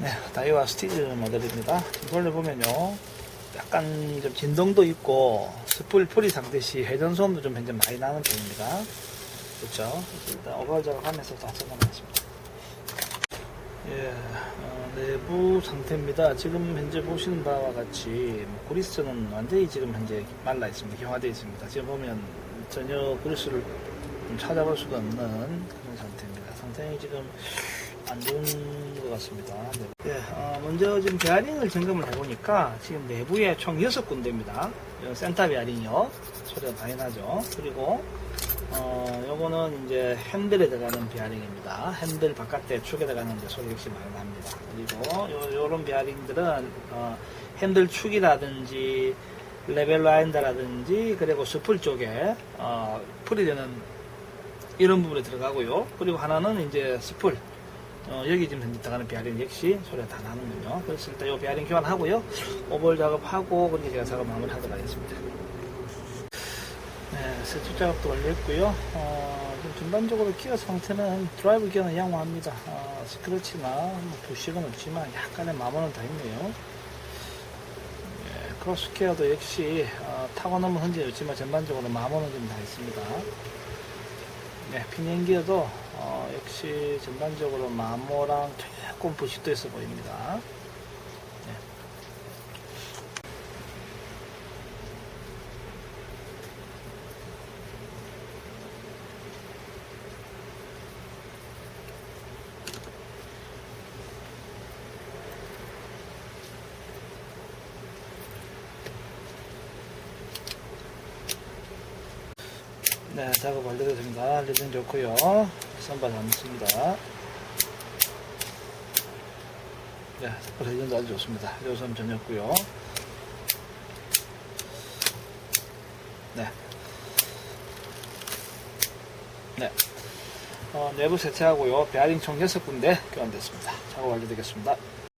네, 다이와 스티즈 모델입니다. 돌려보면요. 약간 좀 진동도 있고, 스풀 풀이 상듯이 회전 소음도 좀 현재 많이 나는 편입니다. 그렇죠? 일단 오버할 작업하면서 다 적어놨습니다. 예, 어, 내부 상태입니다. 지금 현재 보시는 바와 같이 뭐 그리스는 완전히 지금 현재 말라 있습니다. 기화되어 있습니다. 지금 보면 전혀 그리스를 좀 찾아볼 수가 없는 그런 상태입니다. 상당히 지금 안 좋은 것 같습니다. 네. 예, 어, 먼저 지금 베어링을 점검을 해보니까 지금 내부에 총 6군데입니다. 센터 베어링이요. 소리가 많이 나죠. 그리고 어, 요거는 이제 핸들에 들어가는 베어링입니다. 핸들 바깥에 축에 들어가는 소리 역시 많이 납니다. 그리고 요, 요런 베어링들은 어, 핸들 축이라든지 레벨 라인더라든지 그리고 스풀 쪽에 어, 풀이 되는 이런 부분에 들어가고요. 그리고 하나는 이제 스풀 어, 여기 지금 현재 들어가는 베어링 역시 소리가 다 나는군요. 그래서 일단 이 베어링 교환하고요. 오버홀 작업하고 그렇게 제가 작업 마무리 하도록 하겠습니다. 네, 세척 작업도 완료했고요. 어, 전반적으로 기어 상태는 드라이브 기어는 양호합니다. 어, 그렇지만 뭐 부식은 없지만 약간의 마모는 다 있네요. 예, 크로스 케어도 역시 어, 타고 넘은 흔적이 없지만 전반적으로 마모는 좀 다 있습니다. 네, 피닝 기어도 어, 역시 전반적으로 마모랑 조금 부식도 있어 보입니다. 네, 작업 완료됐습니다. 리듬 좋고요. 선반 남습니다. 네, 리듬도 아주 좋습니다. 요선 전혔고요. 네. 네. 어, 내부 세차하고요. 베어링 총 6군데 교환됐습니다. 작업 완료되겠습니다.